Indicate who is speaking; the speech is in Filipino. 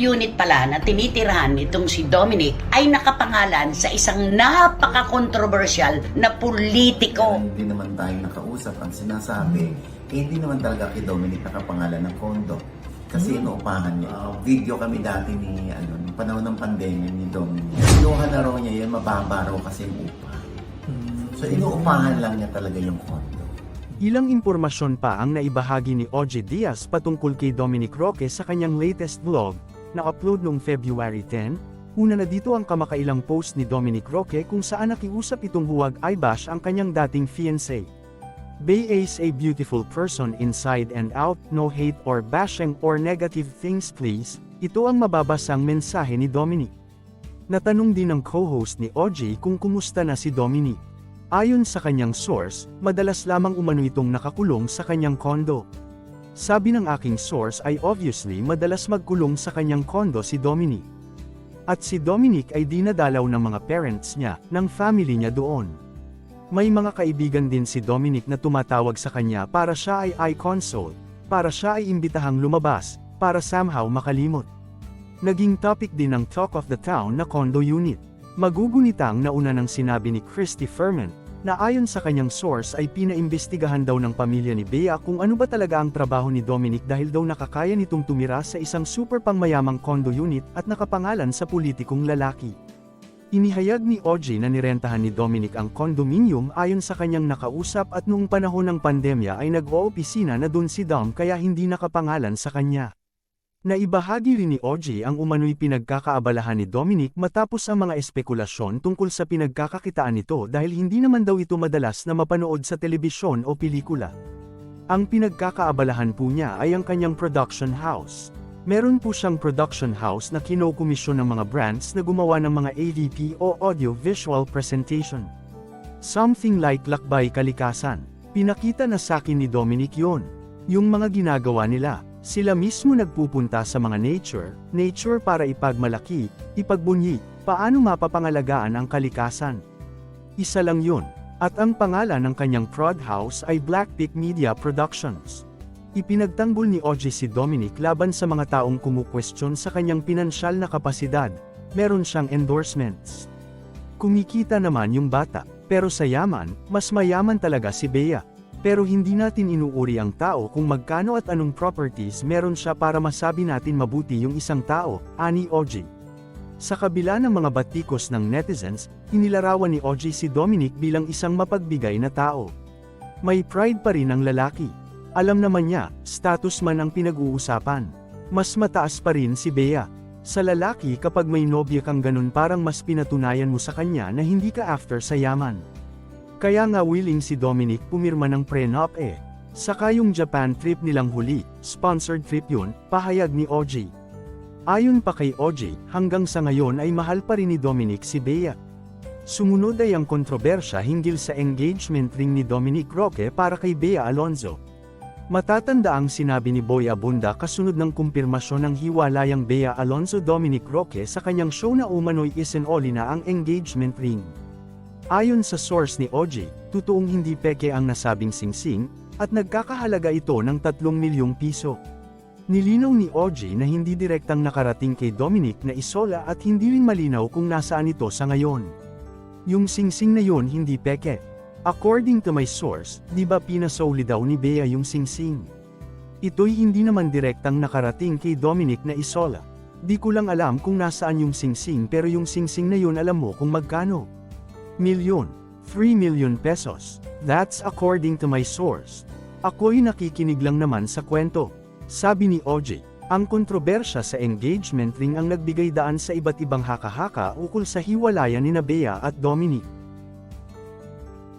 Speaker 1: unit pala na tinitirahan nitong si Dominic ay nakapangalan sa isang napaka-controversial na politiko.
Speaker 2: Hindi naman tayo nakausap. Ang sinasabi, eh, hindi naman talaga kay Dominic nakapangalan ng kondo. Kasi inuupahan niya. Video kami dati ni, ano, nung panahon ng pandemya ni Dominic. Kinuha na raw niya yun, mababa raw kasi yung upa. So inuupahan lang niya talaga yung kondo.
Speaker 3: Ilang impormasyon pa ang naibahagi ni OJ Diaz patungkol kay Dominic Roque sa kanyang latest vlog, na upload noong February 10. Una na dito ang kamakailang post ni Dominic Roque kung saan nakiusap itong huwag Ibash ang kanyang dating fiancé. Bay is a beautiful person inside and out, no hate or bashing or negative things please, ito ang mababasang mensahe ni Dominic. Natanong din ng co-host ni OJ kung kumusta na si Dominic. Ayon sa kanyang source, madalas lamang umano itong nakakulong sa kanyang kondo. Sabi ng aking source ay obviously madalas magkulong sa kanyang kondo si Dominic. At si Dominic ay dinadalaw ng mga parents niya, ng family niya doon. May mga kaibigan din si Dominic na tumatawag sa kanya para siya ay eye console, para siya ay imbitahang lumabas, para somehow makalimot. Naging topic din ng Talk of the Town na condo unit. Magugunitang nauna ng sinabi ni Christy Furman, na ayon sa kanyang source ay pinaimbestigahan daw ng pamilya ni Bea kung ano ba talaga ang trabaho ni Dominic dahil daw nakakaya nitong tumira sa isang super pangmayamang condo unit at nakapangalan sa politikong lalaki. Inihayag ni OJ na nirentahan ni Dominic ang condominium ayon sa kanyang nakausap at noong panahon ng pandemya ay nag-oopisina na dun si Dom kaya hindi nakapangalan sa kanya. Naibahagi rin ni OJ ang umano'y pinagkakaabalahan ni Dominic matapos ang mga espekulasyon tungkol sa pinagkakakitaan nito dahil hindi naman daw ito madalas na mapanood sa telebisyon o pelikula. Ang pinagkakaabalahan po niya ay ang kanyang production house. Meron po siyang production house na kinokomisyon ng mga brands na gumawa ng mga AVP o audio-visual presentation. Something like Lakbay Kalikasan. Pinakita na sa akin ni Dominic yon. Yung mga ginagawa nila, sila mismo nagpupunta sa mga nature, nature para ipagmalaki, ipagbunyi, paano mapapangalagaan ang kalikasan. Isa lang yun, at ang pangalan ng kanyang prod house ay Blackpick Media Productions. Ipinagtanggol ni OJ si Dominic laban sa mga taong kumukwestiyon sa kanyang pinansyal na kapasidad, meron siyang endorsements. Kumikita naman yung bata, pero sa yaman, mas mayaman talaga si Bea. Pero hindi natin inuuri ang tao kung magkano at anong properties meron siya para masabi natin mabuti yung isang tao, ani OJ. Sa kabila ng mga batikos ng netizens, inilarawan ni OJ si Dominic bilang isang mapagbigay na tao. May pride pa rin ang lalaki. Alam naman niya, status man ang pinag-uusapan. Mas mataas pa rin si Bea. Sa lalaki kapag may nobya kang ganun parang mas pinatunayan mo sa kanya na hindi ka after sa yaman. Kaya nga willing si Dominic pumirma ng prenup eh. Saka yung Japan trip nilang huli, sponsored trip yun, pahayag ni OJ. Ayon pa kay OJ, hanggang sa ngayon ay mahal pa rin ni Dominic si Bea. Sumunod ay ang kontrobersya hinggil sa engagement ring ni Dominic Roque para kay Bea Alonzo. Matatanda ang sinabi ni Boy Abunda kasunod ng kumpirmasyon ng hiwalayang Bea Alonzo Dominic Roque sa kanyang show na umano'y isinoli na ang engagement ring. Ayon sa source ni OJ, totoong hindi peke ang nasabing singsing, at nagkakahalaga ito ng 3 milyong piso. Nilinaw ni OJ na hindi direktang nakarating kay Dominic na isola at hindi rin malinaw kung nasaan ito sa ngayon. Yung singsing na yon hindi peke. According to my source, di ba pinasoli daw ni Bea yung singsing? Ito'y hindi naman direktang nakarating kay Dominic na isola. Di ko lang alam kung nasaan yung singsing pero yung singsing na yun alam mo kung magkano. Milyon. 3 million pesos. That's according to my source. Ako'y nakikinig lang naman sa kwento. Sabi ni OJ, ang kontrobersya sa engagement ring ang nagbigay daan sa iba't ibang haka-haka ukol sa hiwalayan ni Bea at Dominic.